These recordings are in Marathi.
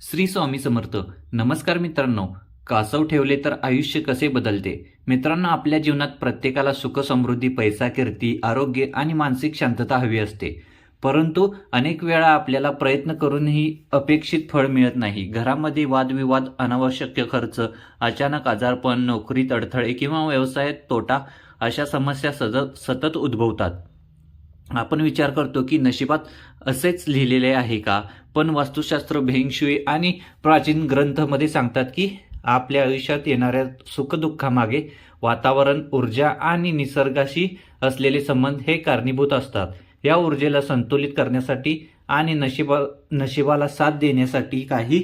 श्री स्वामी समर्थ नमस्कार मित्रांनो. कासव ठेवले तर आयुष्य कसे बदलते? मित्रांनो आपल्या जीवनात प्रत्येकाला सुख समृद्धी पैसा कीर्ती आरोग्य आणि मानसिक शांतता हवी असते. परंतु अनेक वेळा आपल्याला प्रयत्न करूनही अपेक्षित फळ मिळत नाही. घरामध्ये वादविवाद अनावश्यक खर्च अचानक आजारपण नोकरीत अडथळे किंवा व्यवसायात तोटा अशा समस्या सज सतत उद्भवतात. आपण विचार करतो की नशिबात असेच लिहिलेले आहे का? पण वास्तुशास्त्र भेंगशुई आणि प्राचीन ग्रंथामध्ये सांगतात की आपल्या आयुष्यात येणाऱ्या सुखदुःखामागे वातावरण ऊर्जा आणि निसर्गाशी असलेले संबंध हे कारणीभूत असतात. या ऊर्जेला संतुलित करण्यासाठी आणि नशिबा नशिबाला साथ देण्यासाठी काही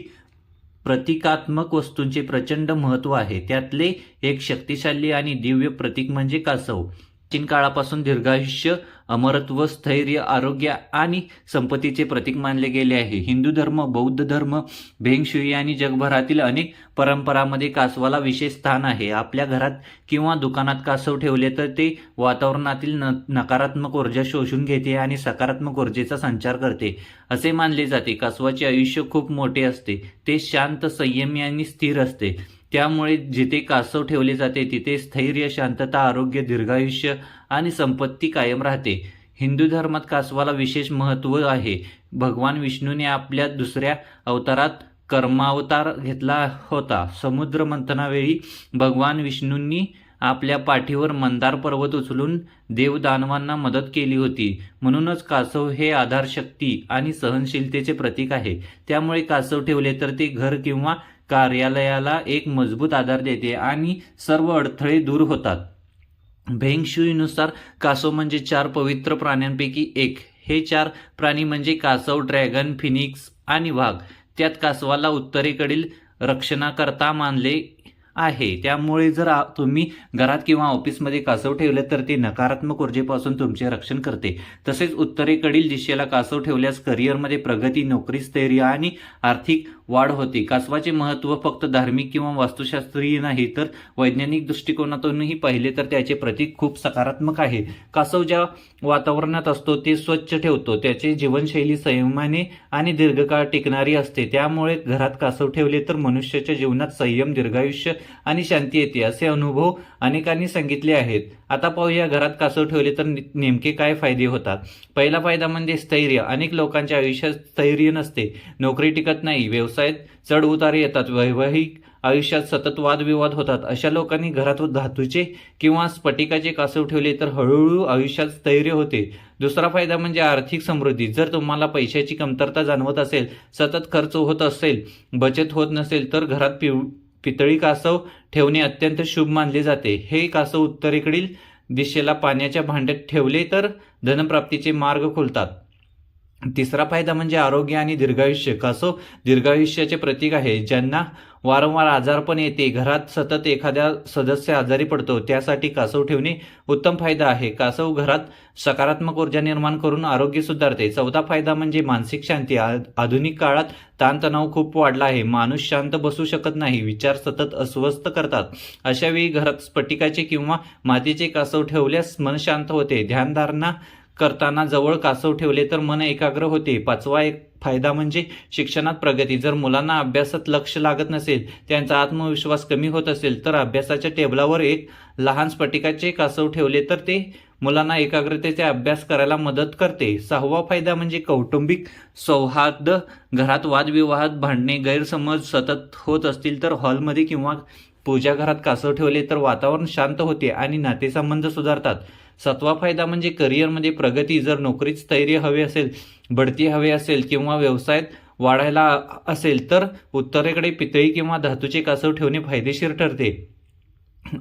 प्रतिकात्मक वस्तूंचे प्रचंड महत्त्व आहे. त्यातले एक शक्तिशाली आणि दिव्य प्रतीक म्हणजे कासव. प्राचीन काळापासून दीर्घायुष्य अमरत्व स्थैर्य आरोग्य आणि संपत्तीचे प्रतीक मानले गेले आहे. हिंदू धर्म बौद्ध धर्म भेंगशुई आणि जगभरातील अनेक परंपरांमध्ये कासवाला विशेष स्थान आहे. आपल्या घरात किंवा दुकानात कासव ठेवले तर ते वातावरणातील न नकारात्मक ऊर्जा शोषून घेते आणि सकारात्मक ऊर्जेचा संचार करते. असे मानले जाते. कासवाचे आयुष्य खूप मोठे असते. ते शांत संयमी आणि स्थिर असते. त्यामुळे जिथे कासव ठेवले जाते तिथे स्थैर्य शांतता आरोग्य दीर्घायुष्य आणि संपत्ती कायम राहते. हिंदू धर्मात कासवाला विशेष महत्त्व आहे. भगवान विष्णूने आपल्या दुसऱ्या अवतारात कर्मावतार घेतला होता. समुद्र मंथनावेळी भगवान विष्णूंनी आपल्या पाठीवर मंदार पर्वत उचलून देवदानवांना मदत केली होती. म्हणूनच कासव हे आधारशक्ती आणि सहनशीलतेचे प्रतीक आहे. त्यामुळे कासव ठेवले तर ते घर किंवा कार्यालयाला एक मजबूत आधार देते आणि सर्व अडथळे दूर होतात. भेंगशुईनुसार कासव म्हणजे चार पवित्र प्राण्यांपैकी एक. हे चार प्राणी म्हणजे कासव ड्रॅगन फिनिक्स आणि वाघ. त्यात कासवाला उत्तरेकडील रक्षणाकरता मानले आहे. त्यामुळे जर आ- तुम्ही घरात किंवा ऑफिसमध्ये कासव ठेवले तर ते नकारात्मक ऊर्जेपासून तुमचे रक्षण करते. तसेच उत्तरेकडील दिशेला कासव ठेवल्यास करिअरमध्ये प्रगती नोकरी स्थैर्य आणि आर्थिक वाढ होते. कासवाचे महत्त्व फक्त धार्मिक किंवा वास्तुशास्त्रीय नाही तर वैज्ञानिक दृष्टिकोनातूनही पाहिले तर त्याचे प्रतीक खूप सकारात्मक आहे. कासव ज्या वातावरणात असतो ते स्वच्छ ठेवतो. त्याचे जीवनशैली संयमाने आणि दीर्घकाळ टिकणारी असते. त्यामुळे घरात कासव ठेवले तर मनुष्याच्या जीवनात संयम दीर्घायुष्य आणि शांती येते असे अनुभव अनेकांनी सांगितले आहेत. आता पाहूया घरात कासव ठेवले तर नेमके काय फायदे होतात? पहिला फायदा म्हणजे स्थैर्य. अनेक लोकांच्या आयुष्यात स्थैर्य नसते. नोकरी टिकत नाही व्यवसायात चढ उतार येतात वैवाहिक आयुष्यात सतत वादविवाद होतात. अशा लोकांनी घरात धातूचे किंवा स्फटिकाचे कासव ठेवले तर हळूहळू आयुष्यात स्थैर्य होते. दुसरा फायदा म्हणजे आर्थिक समृद्धी. जर तुम्हाला पैशाची कमतरता जाणवत असेल सतत खर्च होत असेल बचत होत नसेल तर घरात पिव पितळी कासव ठेवणे अत्यंत शुभ मानले जाते. हे कासव उत्तरेकडील दिशेला पाण्याच्या भांड्यात ठेवले तर धनप्राप्तीचे मार्ग खुलतात. तिसरा फायदा म्हणजे आरोग्य आणि दीर्घायुष्य. कासव दीर्घायुष्याचे प्रतीक आहे. ज्यांना वारंवार आजारपण येते. घरात सतत एखाद्या सदस्य आजारी पडतो. त्यासाठी कासव ठेवणे उत्तम फायदा आहे. कासव घरात सकारात्मक ऊर्जा निर्माण करून आरोग्य सुधारते. चौथा फायदा म्हणजे मानसिक शांती. आ- आधुनिक काळात ताणतणाव खूप वाढला आहे. माणूस शांत बसू शकत नाही. विचार सतत अस्वस्थ करतात. अशा वेळी घरात स्फटिकाचे किंवा मातीचे कासव ठेवल्यास मन शांत होते. ध्यानधारणा करताना जवळ कासव ठेवले तर मन एकाग्र होते. पाचवा एक फायदा म्हणजे शिक्षणात प्रगती. जर मुलांना अभ्यासात लक्ष लागत नसेल त्यांचा आत्मविश्वास कमी होत असेल तर अभ्यासाच्या टेबलावर एक लहान स्फटिकाचे कासव ठेवले तर ते मुलांना एकाग्रतेचे अभ्यास करायला मदत करते. सहावा फायदा म्हणजे कौटुंबिक सौहार्द. घरात वादविवाहात भांडणे गैरसमज सतत होत असतील तर हॉलमध्ये किंवा पूजा घरात कासव ठेवले तर वातावरण शांत होते आणि नातेसंबंध सुधारतात. सातवा फायदा म्हणजे करिअरमध्ये प्रगती. जर नोकरीत स्थैर्य हवे असेल बढती हवे असेल किंवा व्यवसायात वाढायला असेल तर उत्तरेकडे पितळी किंवा धातूचे कासव ठेवणे फायदेशीर ठरते.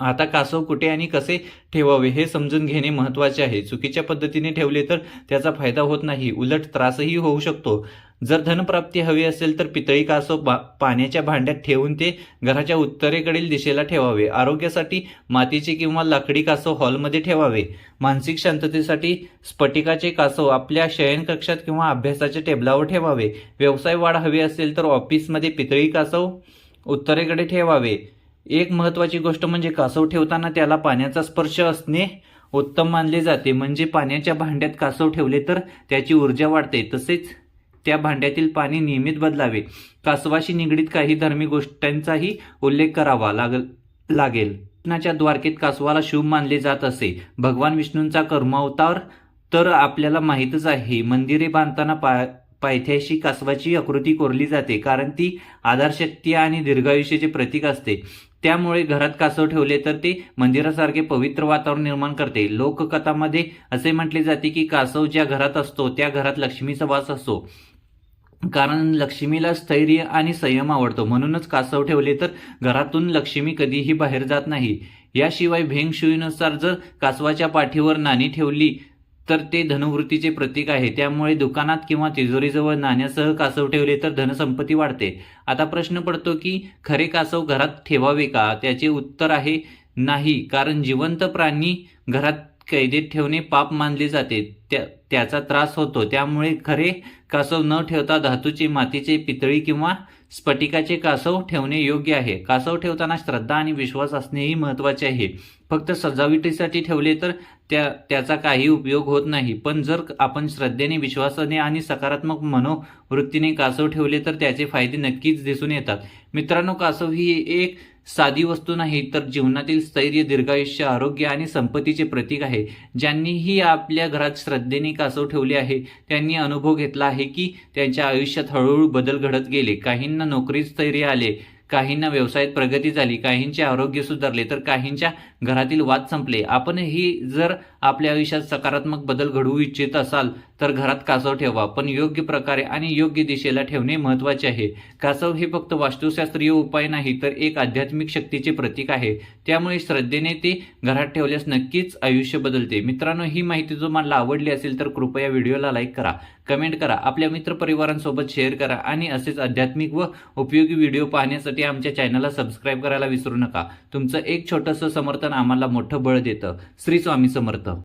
आता कासव कुठे आणि कसे ठेवावे हे समजून घेणे महत्त्वाचे आहे. चुकीच्या पद्धतीने ठेवले तर त्याचा फायदा होत नाही. उलट त्रासही होऊ शकतो. जर धनप्राप्ती हवी असेल तर पितळी कासव बा पाण्याच्या भांड्यात ठेवून ते घराच्या उत्तरेकडील दिशेला ठेवावे. आरोग्यासाठी मातीचे किंवा लाकडी कासव हॉलमध्ये ठेवावे. मानसिक शांततेसाठी स्फटिकाचे कासव आपल्या शयनकक्षात किंवा अभ्यासाच्या टेबलावर ठेवावे. व्यवसाय वाढ हवी असेल तर ऑफिसमध्ये पितळी कासव उत्तरेकडे ठेवावे. एक महत्त्वाची गोष्ट म्हणजे कासव ठेवताना त्याला पाण्याचा स्पर्श असणे उत्तम मानले जाते. म्हणजे पाण्याच्या भांड्यात कासव ठेवले तर त्याची ऊर्जा वाढते. तसेच त्या भांड्यातील पाणी नियमित बदलावे. कासवाशी निगडीत काही धार्मिक गोष्टींचाही उल्लेख करावा लाग लागेल. कृष्णाच्या द्वारकेत कासवाला शुभ मानले जात असे? भगवान विष्णूंचा कर्मावतार तर आपल्याला माहीतच आहे. मंदिरे बांधताना पा पायथ्याशी कासवाची आकृती कोरली जाते. कारण ती आधारशक्ती आणि दीर्घायुष्याचे प्रतीक असते. त्यामुळे घरात कासव ठेवले तर ते मंदिरासारखे पवित्र वातावरण निर्माण करते. लोककथामध्ये असे म्हटले जाते की कासव ज्या घरात असतो त्या घरात लक्ष्मीचा वास असतो. कारण लक्ष्मीला स्थैर्य आणि संयम आवडतो. म्हणूनच कासव ठेवले तर घरातून लक्ष्मी कधीही बाहेर जात नाही. याशिवाय भेंग शुईनुसार जर कासवाच्या पाठीवर नाणी ठेवली तर ते धनवृत्तीचे प्रतीक आहे. त्यामुळे दुकानात किंवा तिजोरीजवळ नाण्यासह कासव ठेवले तर धनसंपत्ती वाढते. आता प्रश्न पडतो की खरे कासव घरात ठेवावे का? त्याचे उत्तर आहे नाही कारण जिवंत प्राणी घरात कैदेत ठेवणे पाप मानले जाते. त्या त्याचा त्रास होतो. त्यामुळे खरे कासव न ठेवता धातूचे मातीचे पितळी किंवा स्फटिकाचे कासव ठेवणे योग्य आहे. कासव ठेवताना श्रद्धा आणि विश्वास असणेही महत्त्वाचे आहे. फक्त सजावटीसाठी ठेवले तर त्या त्याचा काही उपयोग होत नाही. पण जर आपण श्रद्धेने विश्वासाने आणि सकारात्मक मनोवृत्तीने कासव ठेवले तर त्याचे फायदे नक्कीच दिसून येतात. मित्रांनो कासव ही एक साधी वस्तू नाही तर जीवनातील स्थैर्य दीर्घायुष्य आरोग्य आणि संपत्तीचे प्रतीक आहे. ज्यांनीही आपल्या घरात श्रद्धेने कासव ठेवले आहे त्यांनी अनुभव घेतला आहे की त्यांच्या आयुष्यात हळूहळू बदल घडत गेले. काहींना नोकरीत स्थैर्य आले काहींना व्यवसायात प्रगती झाली काहींचे आरोग्य सुधारले तर काहींच्या घरातील वाद संपले. आपण ही जर आपल्या आयुष्यात सकारात्मक बदल घडवू इच्छित असाल तर घरात कासव ठेवा पण योग्य प्रकारे आणि योग्य दिशेला ठेवणे महत्त्वाचे आहे. कासव हे फक्त वास्तुशास्त्रीय उपाय नाही तर एक आध्यात्मिक शक्तीचे प्रतीक आहे. त्यामुळे श्रद्धेने ते घरात ठेवल्यास नक्कीच आयुष्य बदलते. मित्रांनो ही माहिती तुम्हाला आवडली असेल तर कृपया व्हिडिओला लाईक करा कमेंट करा आपल्या मित्रपरिवारांसोबत शेअर करा आणि असेच आध्यात्मिक व उपयोगी व्हिडिओ पाहण्यासाठी आमच्या चॅनलला सबस्क्राईब करायला विसरू नका. तुमचं एक छोटंसं समर्थन आम्हाला मोठं बळ देतं. श्री स्वामी समर्थ.